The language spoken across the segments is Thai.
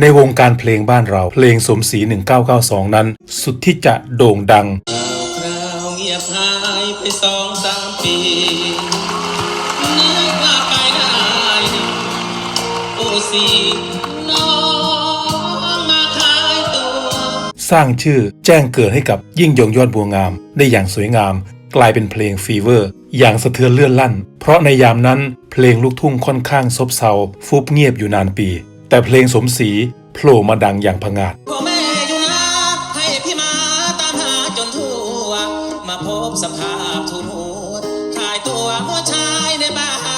ในวงการเพลงบ้านเรา เพลงสมศรี 1992 นั้น สุดที่จะโด่งดังสร้างชื่อแจ้งเกิดให้กับยิ่งยงยอดบัวงาม ได้อย่างสวยงาม กลายเป็นเพลงฟีเวอร์ อย่างสะเทือนเลื่อนลั่น เพราะในยามนั้นเพลงลูกทุ่งค่อนข้างซบเซาฟุบเงียบอยู่นานปี แต่เพลงสมศรีโผล่มาดังอย่างผงาดมาพบสภาพทุนหัวขายตัวหัวชายในบ้าน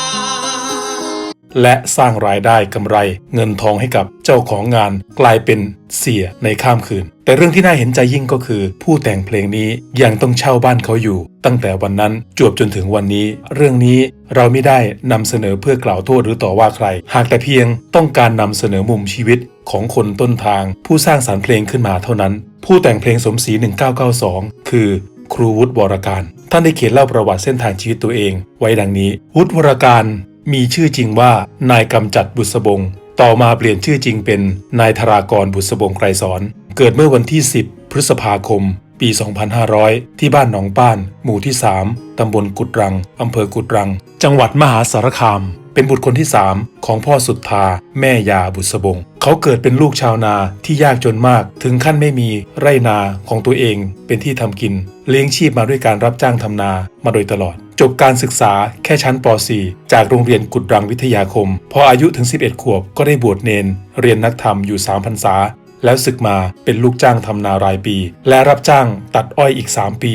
และสร้างรายได้กำไร เงินทองให้กับเจ้าของงานกลายเป็นเสียในข้ามคืน แต่เรื่องที่น่าเห็นใจยิ่งก็คือ ผู้แต่งเพลงนี้ยังต้องเช่าบ้านเขาอยู่ ตั้งแต่วันนั้นจวบจนถึงวันนี้ เรื่องนี้เราไม่ได้นำเสนอเพื่อกล่าวโทษหรือต่อว่าใคร หากแต่เพียงต้องการนำเสนอมุมชีวิตของคนต้นทาง ผู้สร้างสารรค์เพลงขึ้นมาเท่านั้น ผู้แต่งเพลงสมศรี 1992 คือครูวุฒิวรการ ท่านได้เขียนเล่าประวัติเส้นทางชีวิตตัวเอง ไว้ดังนี้ วุฒิวรการ มีชื่อจริงว่านายกำจัดบุษบง ต่อมาเปลี่ยนชื่อจริงเป็นนายธรากรบุษบงไกรสอน เกิดเมื่อวันที่ 10 พฤษภาคม ปี 2500 ที่บ้านหนองป้าน หมู่ที่ 3 ตำบลกุดรัง อำเภอกุดรัง จังหวัดมหาสารคาม เป็นบุตรคนที่ 3 ของพ่อสุดทา แม่ยาบุษบง เขาเกิดเป็นลูกชาวนาที่ยากจนมาก ถึงขั้นไม่มีไร่นาของตัวเอง เป็นที่ทำกิน เลี้ยงชีพมาด้วยการรับจ้างทำนามาโดยตลอด จบการศึกษาแค่ชั้นป .4 จากโรงเรียนกุดรังวิทยาคม พออายุถึง 11 ขวบก็ได้บวชเนน เรียนนักธรรมอยู่3พรรษา แล้วศึกมาเป็นลูกจ้างทำนารายปี และรับจ้างตัดอ้อยอีก 3 ปี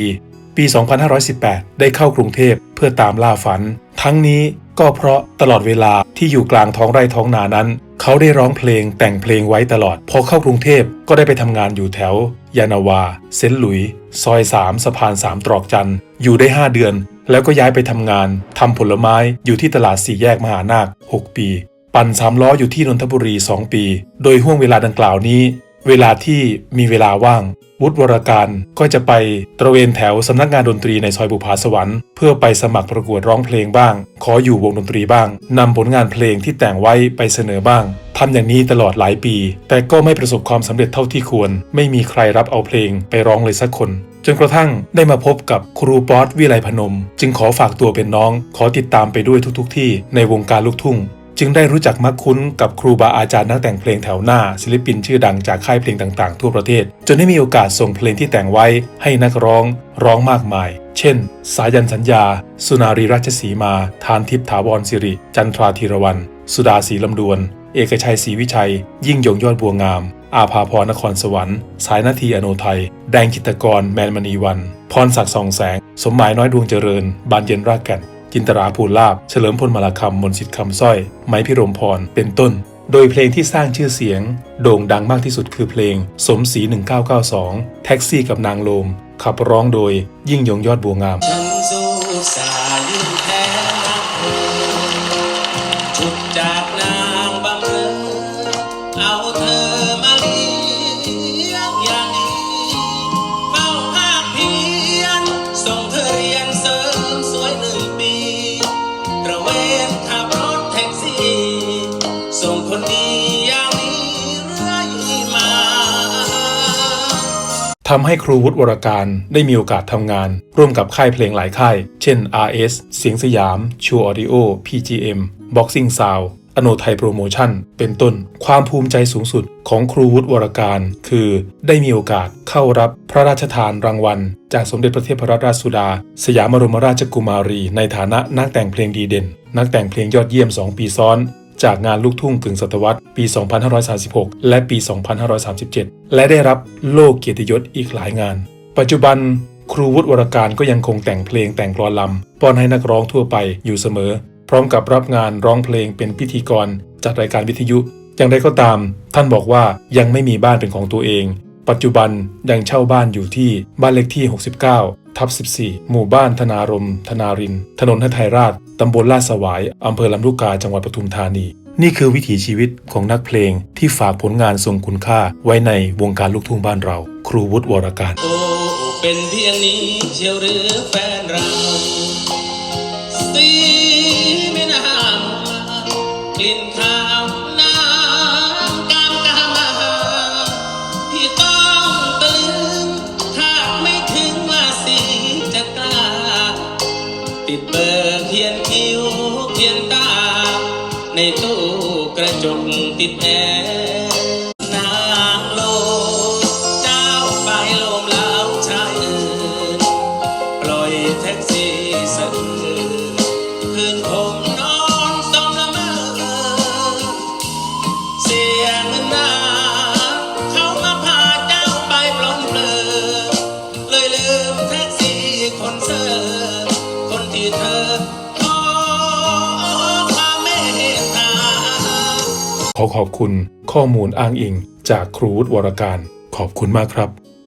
ปี 2518 ได้เข้ากรุงเทพเพื่อตามล่าฝัน ทั้งนี้ก็เพราะตลอดเวลาที่อยู่กลางท้องไร่ท้องนานั้น เขาได้ร้องเพลงแต่งเพลงไว้ตลอด พอเข้ากรุงเทพก็ได้ไปทำงานอยู่แถว ยานาวา เซนหลุย ซอย 3 สะพาน 3 ตรอกจันอยู่ได้ 5 เดือน แล้วก็ย้ายไปทำงาน ทำผลไม้อยู่ที่ตลาดสี่แยกมหานาค 6 ปี ปั่นสามล้ออยู่ที่นนทบุรี 2 ปี โดยห่วงเวลาดังกล่าวนี้ เวลาที่มีเวลาว่าง วุฒิวรการก็จะไปตระเวนแถวสำนักงานดนตรีในซอยบุภาสวรรค์เพื่อไปสมัครประกวดร้องเพลงบ้าง ขออยู่วงดนตรีบ้างนำผลงานเพลงที่แต่งไว้ไปเสนอบ้างทำอย่างนี้ตลอดหลายปี แต่ก็ไม่ประสบความสำเร็จเท่าที่ควร ไม่มีใครรับเอาเพลงไปร้องเลยสักคน จนกระทั่งได้มาพบกับครูป๊อตวิไลพนม จึงขอฝากตัวเป็นน้อง ขอติดตามไปด้วยทุกๆทที่ในวงการลูกทุ่ง จึงได้รู้จักมักคุ้นกับครูบาอาจารย์นักแต่งเพลงแถวหน้า ศิลปินชื่อดังจากค่ายเพลงต่างๆ ทั่วประเทศ จนได้มีโอกาสส่งเพลงที่แต่งไว้ให้นักร้องร้องมากมาย เช่น สายันสัญญา สุนารีราชสีมา ทานทิพย์ถาวรสิริ จันทราธีรวันสุดาศรีลำดวน เอกชัยศรีวิชัย ยิ่งยงยอดบัวงาม อาภาพรนครสวรรค์ สายนาทีอโนไทย แดงจิตกร แมนมณีวัน พรศักดิ์ส่องแสง สมหมายน้อยดวงเจริญ บานเย็นรากแก่น จินตราภูลาบ เฉลิมพลมาลาคำมนต์สิทธิ์คำสร้อย ไม้พิรมพร เป็นต้น โดยเพลงที่สร้างชื่อเสียง โด่งดังมากที่สุดคือเพลง สมศรี 1992 แท็กซี่กับนางโลม ขับร้องโดยยิ่งยงยอดบัวงามฉันสู้สายแพ้ ทำให้ครูวุฒิวรการได้มีโอกาสทำงาน ร่วมกับค่ายเพลงหลายค่าย เช่น RS เสียงสยามชูออดิโอ PGM Boxing Sound อโนไทยโปรโมชั่น เป็นต้น ความภูมิใจสูงสุดของครูวุฒิวรการ คือได้มีโอกาสเข้ารับพระราชทานรางวัล จากสมเด็จพระเทพรัตนราชสุดา สยามบรมราชกุมารี ในฐานะนักแต่งเพลงดีเด่น นักแต่งเพลงยอดเยี่ยม 2 ปีซ้อน จากงานลูกทุ่งกึ่งศตวรรษปี 2536 และปี 2537 และได้รับโล่เกียรติยศอีกหลายงาน ปัจจุบันครูวุฒิวรการก็ยังคงแต่งเพลงแต่งกลอนลำป้อนให้นักร้องทั่วไปอยู่เสมอ พร้อมกับรับงานร้องเพลงเป็นพิธีกร จัดรายการวิทยุ อย่างไรก็ตาม ท่านบอกว่ายังไม่มีบ้านเป็นของตัวเอง ปัจจุบันยังเช่าบ้านอยู่ที่บ้านเลขที่ 69ทับ14 หมู่บ้านธนารม ธนาริน ถนนทไทยราช ตำบลลาดสวาย อำเภอลำลูกกา จังหวัดปทุมธานี นี่คือวิถีชีวิตของนักเพลงที่ฝากผลงานทรงคุณค่าไว้ในวงการลูกทุ่งบ้านเรา ครูวุฒิวรการ โอเป็นเพียงนี้เชียวหรือแฟนเราสีไม่น่ากินข้าวน้ำกามกามาที่ต้องตื่ถ้าไม่ถึงว่าสีจะกล้าติดเบอร์เขียน เขียนตา ในตู้กระจกติดแอร์นางโลเจ้าไปโลมแล้วชายอื่น ปล่อยแท็กซี่สะอื้นคืนผมนอนต้องละเมอเสียเงินนาเขามาพาเจ้าไปปล้นเปลือเลยลืมแท็กซี่คนเซอร์คนที่เธอ ขอขอบคุณข้อมูลอ้างอิงจากครูวุฒิวรการ ขอบคุณมากครับ